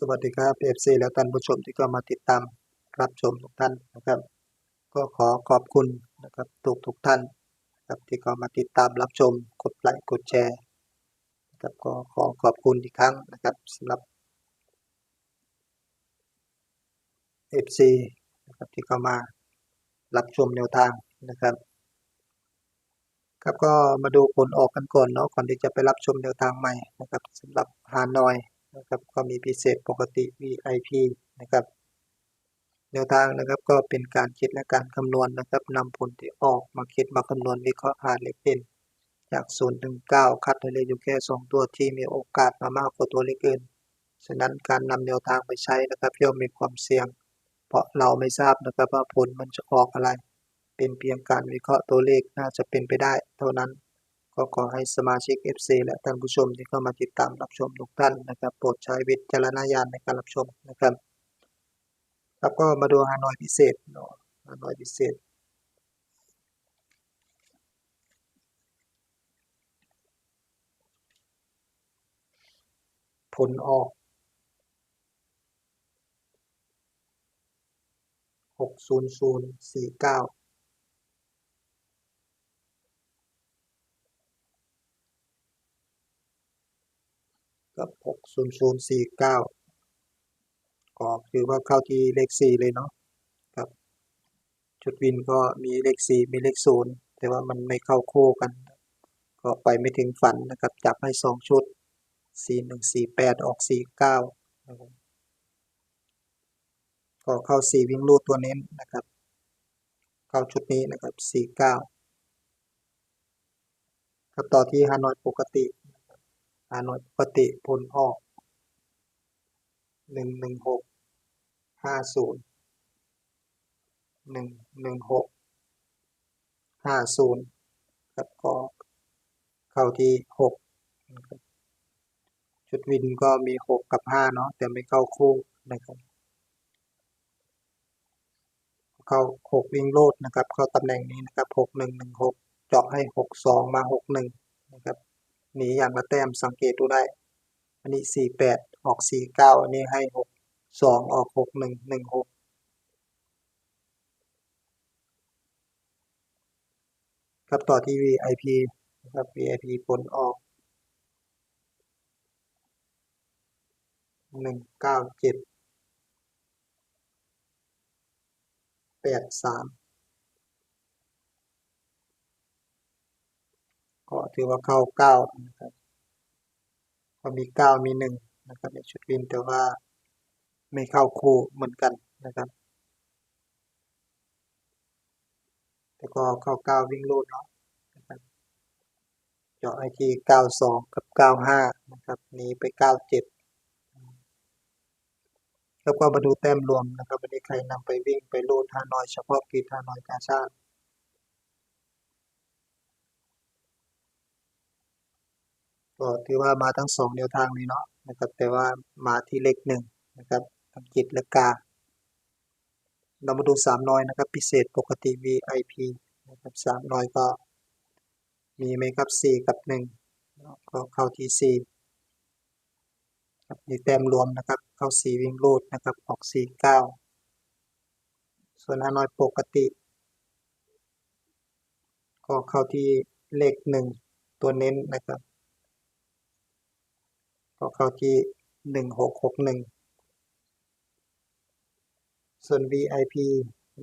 สวัสดีครับ FC และท่านผู้ชมที่ก็มาติดตามรับชมทุกท่านนะครับ ก็ขอขอบคุณนะครับทุกทุกท่านนะครับที่ก็มาติดตามรับชมกดไลค์กดแชร์นะครับก็ขอขอบคุณอีกครั้งนะครับสำหรับ FC นะครับที่เข้ามารับชมแนวทางนะครับ ครับก็มาดูผลออกกันก่อนเนาะก่อนที่จะไปรับชมแนวทางใหม่นะครับสำหรับฮานอย นะครับก็มีพิเศษปกติ VIP นะครับแนวทางนะครับก็เป็นการคิดและการคำนวณนะครับนำผลที่ออกมาคิดมาคำนวณวิเคราะห์หาเลขเด่นจาก0ถึง9คัดให้เลืออยู่แค่ 2 ตัวที่มีโอกาสมามากกว่าตัวเลขอื่น ฉะนั้นการนำแนวทางไปใช้นะครับย่อมมีความเสี่ยง เพราะเราไม่ทราบนะครับว่าผลมันจะออกอะไร เป็นเพียงการวิเคราะห์ตัวเลขน่าจะเป็นไปได้เท่านั้น ก็ขอให้สมาชิก FC และท่านผู้ชมที่เข้ามาติดตามรับชมทุกท่านนะครับ โปรดใช้วิจารณญาณในการรับชมนะครับ ครับก็มาดูฮานอยพิเศษเนาะฮานอยพิเศษผลออกหกศูนย์ศูนย์สี่เก้ากับหกศูนย์ศูนย์สี่เก้า ก็คือว่าเข้าที่เลขสี่เลยเนาะครับ จุดวินก็มีเลขสี่มีเลขศูนย์แต่ว่ามันไม่เข้าคู่กัน ก็ไปไม่ถึงฝันนะครับ จับให้สองชุดสี่หนึ่งสี่แปดออกสี่เก้านะครับก็เข้าสี่วิ่งรูดตัวเน้นนะครับ เข้าชุดนี้นะครับสี่เก้าครับต่อที่ฮานอยปกติ ฮานอยปกติผลออกหนึ่งหนึ่งหกห้าศูนย์หนึ่งหนึ่งหกห้าศูนย์ครับก็เข้าที่หกนะครับชุดวินก็มีหกกับห้าเนาะแต่ไม่เข้าคู่นะครับเข้าหกวิ่งโลดนะครับ เข้าตำแหน่งนี้นะครับหกหนึ่งหนึ่งหกเจาะให้หกสองมาหกหนึ่งนะครับ หนีอย่างละแต้มสังเกตดูได้ อันนี้สี่แปดออกสี่เก้าอันนี้ให้หกสองออกหกหนึ่งหนึ่งหกครับต่อที่ VIP นะครับ VIP ผลออกหนึ่งเก้าเจ็ดแปดสาม ก็ถือว่าเข้าเก้านะครับก็มีเก้ามีหนึ่งนะครับในชุดวินแต่ว่าไม่เข้าคู่เหมือนกันนะครับแต่ก็เข้าเก้าวิ่งรูดเนาะนะครับเจาะไอทีเก้าสองกับเก้าห้านะครับหนีไปเก้าเจ็ดแล้วก็มาดูแต้มรวมนะครับวันนี้ใครนำไปวิ่งไปรูดฮานอยเฉพาะกิจฮานอยกาชาติ ก็ถือว่ามาทั้งสองแนวทางนี้เนาะนะครับแต่ว่ามาที่เลขหนึ่งนะครับอังกฤษและกาเรามาดูสามน้อยนะครับพิเศษปกติ VIP นะครับสามน้อยก็มีไหมครับสี่กับหนึ่งก็เข้าที่สี่ครับนี่แต้มรวมนะครับเข้าสี่วิ่งรูดนะครับออกสี่เก้าส่วนฮานอยปกติ ก็เข้าที่เลขหนึ่งตัวเน้นนะครับ ก็เข้าที่หนึ่งหกหกหนึ่งส่วน VIP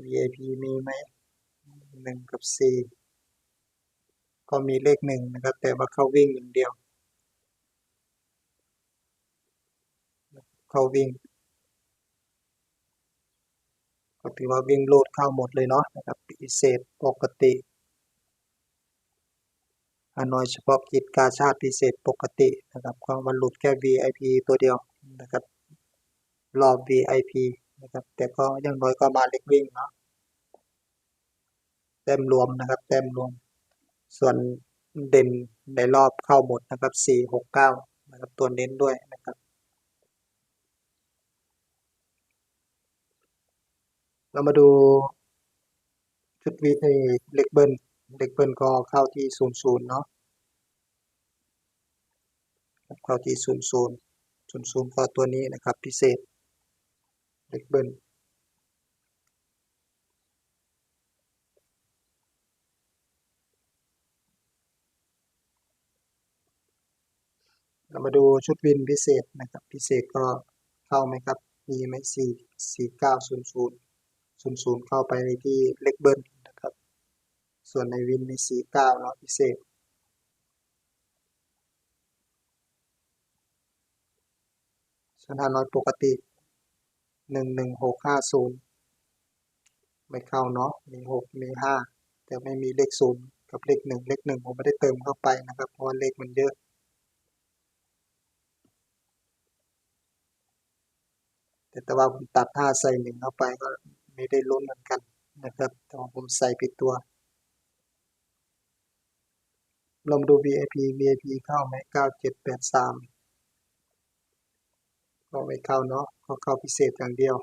VIP มีไหมหนึ่งกับสี่ก็มีเลขหนึ่งนะครับ แต่ว่าเข้าวิ่งอย่างเดียว เข้าวิ่ง ก็ถือว่าวิ่งโลดเข้าหมดเลยเนาะนะครับพิเศษปกติ ฮานอยเฉพาะกิจกาชาติพิเศษปกตินะครับก็มันหลุดแค่ VIP ตัวเดียวนะครับรอบ VIP นะครับแต่ก็ยังน้อยก็มาเล็กวิ่งเนาะแต้มรวมนะครับแต้มรวม ส่วนเด่นในรอบเข้าหมดนะครับสี่หกเก้านะครับตัวเน้นด้วยนะครับเรามาดูชุดวีในเล็กเบิ้ล เล็กเบิ้ลก็เข้าที่ศูนย์ศูนย์เนาะเข้าที่ศูนย์ศูนย์ศูนย์ศูนย์ก็ตัวนี้นะครับพิเศษเลขเบิ้ลเรามาดูชุดวินพิเศษนะครับ พิเศษก็เข้าไหมครับ มีไหมสี่สี่เก้าศูนย์ศูนย์ศูนย์ศูนย์เข้าไปที่เลขเบิ้ลน ส่วนในวินมีสีเก้าเนาะพิเศษส่วนห้าร้อยปกติหนึ่งหนึ่งหกห้าศูนย์ไม่เข้าเนาะมีหกมีห้าแต่ไม่มีเลขศูนย์กับเลขหนึ่งเลขหนึ่งผมไม่ได้เติมเข้าไปนะครับ เพราะเลขมันเยอะแต่แต่ว่าผมตัดห้าใส่หนึ่งเข้าไปก็ไม่ได้ลุ้นเหมือนกันนะครับแต่ว่าผมใส่ผิดตัว ลองดู VIP VIP เข้าไหมเก้าเจ็ดแปดสามก็ไม่เข้าเนาะก็เข้าพิเศษอย่างเดียว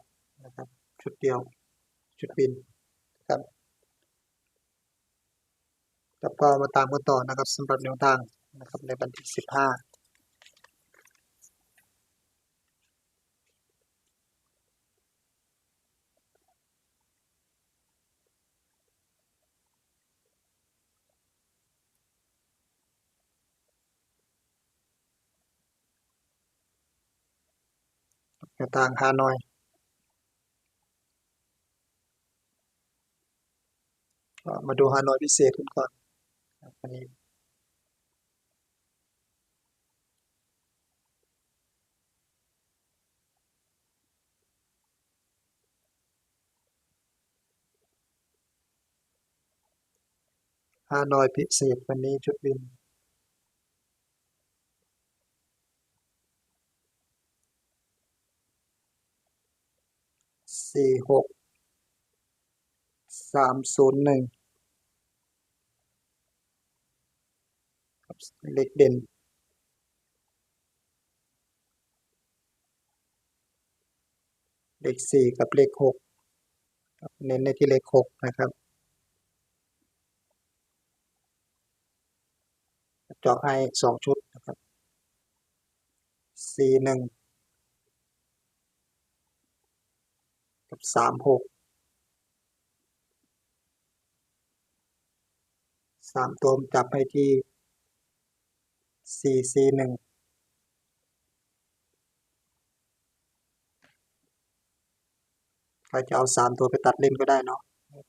นะครับ ชุดเดียว ชุดบินครับแล้วก็มาตามกันต่อนะครับสำหรับแนวทางนะครับในวันที่สิบห้า แนวทางฮานอยมาดูฮานอยพิเศษกันก่อนอันนี้ฮานอยพิเศษวันนี้ชุดบิน สี่หกสามศูนย์หนึ่งเลขเด่นเลขสี่กับเลขหกเน้นในที่เลขหกนะครับ เจาะให้สองชุดนะครับสี่หนึ่ง กับสามหกสามตัวจับไปที่สี่สี่หนึ่งใครจะเอาสามตัวไปตัดเล่นก็ได้เนาะ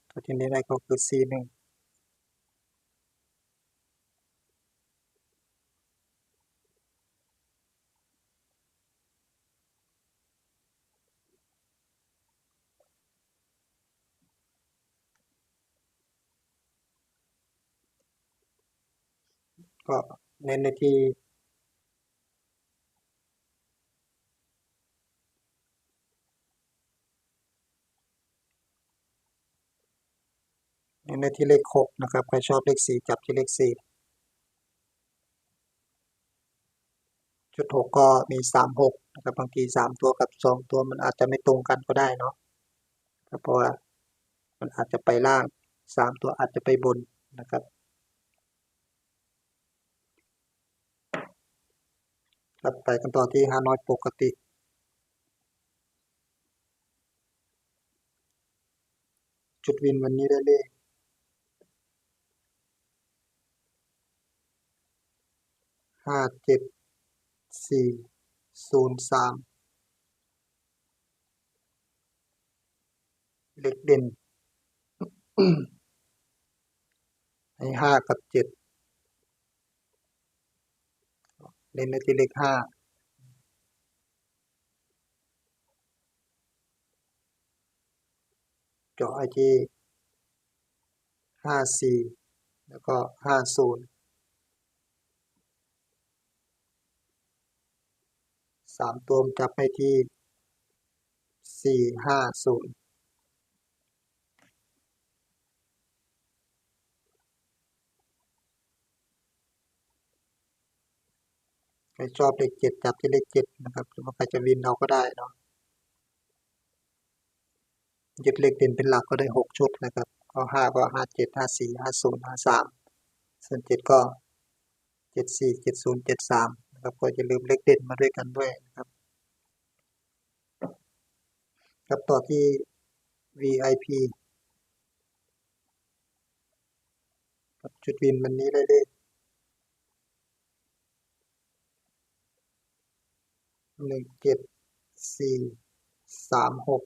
ตัวที่นี้ได้ก็คือสี่หนึ่ง ก็เน้นในที่เน้นในที่เลขหกนะครับ ใครชอบเลขสี่จับที่เลขสี่จุดหกก็มีสามหกนะครับบางทีสามตัวกับสองตัวมันอาจจะไม่ตรงกันก็ได้เนาะเพราะว่ามันอาจจะไปล่างสามตัวอาจจะไปบนนะครับ ครับไปกันต่อที่ฮานอยปกติ จุดวินวันนี้ได้เลขห้าเจ็ดสี่ศูนย์สามเลขเด่นให้ห้ากับเจ็ด เล่นในที่เลขห้าเจาะไอที่ห้าสี่แล้วก็ห้าศูนย์สามตัวมจับให้ที่สี่ห้าศูนย์ รชอบเลขเจ็ดจับที่เลขเจ็ดนะครับหรือว่าใครจะวินเราก็ได้เนาะยึดเลขเด่นเป็นหลักก็ได้หกชุดนะครับ ก็ห้าก็ห้าเจ็ดห้าสี่ห้าศูนย์ห้าสามส่วนเจ็ดก็เจ็ดสี่เจ็ดศูนย์เจ็ดสามนะครับก็อย่าลืมเลขเด่นมาด้วยกันด้วยนะครับครับต่อที่ VIP ครับจุดวินวันนี้ได้เลข หนึ่งเจ็ดสี่สามหก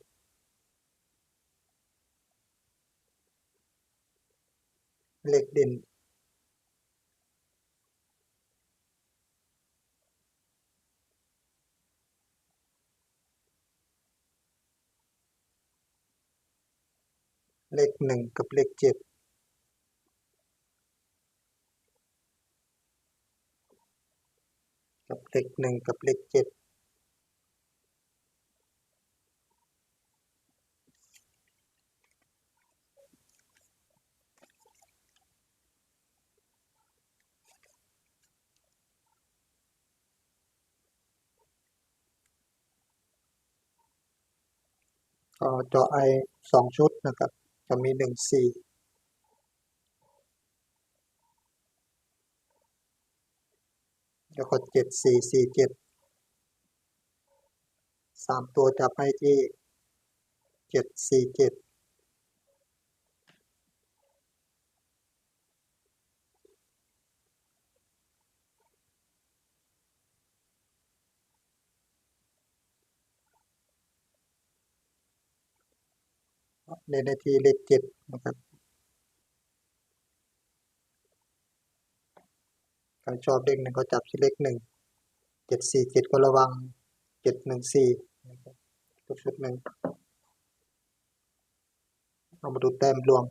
เหลขเด่นเลขหนึ่งกับเลขเจ็ดกับเลขหนึ่งกับเลขเจ็ด ก็เจาะไอสองชุดนะครับ จะมีหนึ่งสี่แล้วก็เจ็ดสี่สี่เจ็ดสามตัวจับให้ที่เจ็ดสี่เจ็ด ในนาทีเลขเจ็ดนะครับใครชอบเลขหนึ่งก็จับที่เลขหนึ่งเจ็ดสี่เจ็ดก็ระวังเจ็ดหนึ่งสี่นะครับชุดหนึ่งเอามาดูแต้มรวม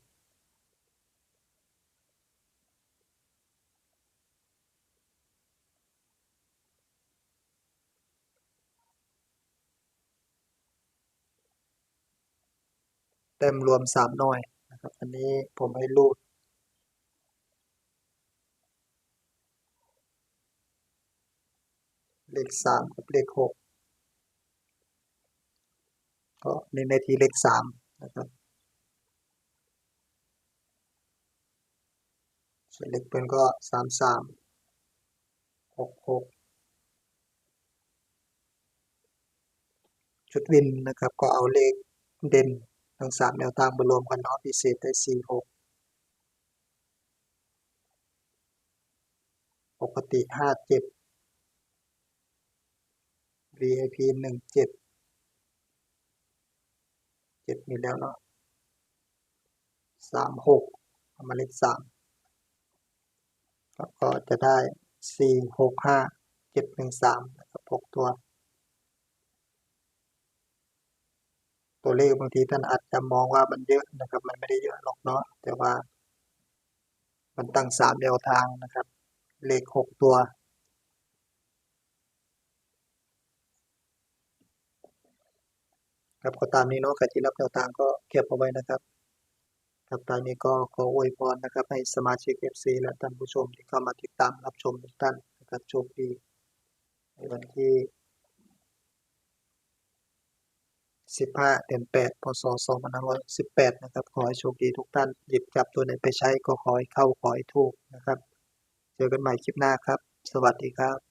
แต้มรวมสามหน่วยนะครับ อันนี้ผมให้รูดเลขสามกับเลขหกก็ในนาทีเลขสามนะครับส่วนเลขเปิ้ลก็สามสามหกหกชุดวินนะครับ ก็เอาเลขเด่น ทั้งสามแนวทางมารวมกันเนาะพิเศษได้สี่หกปกติห้าเจ็ด VIP หนึ่งเจ็ดเจ็ดมีแล้วเนาะสามหกอามาเลขสามแล้วก็จะได้สี่หกห้าเจ็ดหนึ่งสามนะครับหกตัว ตัวเลขบางทีท่านอาจจะมองว่ามันเยอะนะครับ มันไม่ได้เยอะหรอกเนาะแต่ว่า มันตั้งสามแนวทางนะครับ เลขหกตัวครับก็ตามนี้เนาะใครที่รับแนวทางก็เก็บเอาไว้นะครับครับตอนนี้ก็ขออวยพรนะครับ ให้สมาชิก FC และท่านผู้ชมที่เข้ามาติดตามรับชมทุกท่านนะครับโชคดีในวันที่ 15 เดือน 8 พศ 2518 นะครับ ขอให้โชคดีทุกท่าน หยิบจับตัวไหนไปใช้ก็ขอให้เข้าขอให้ถูกนะครับ เจอกันใหม่คลิปหน้าครับ สวัสดีครับ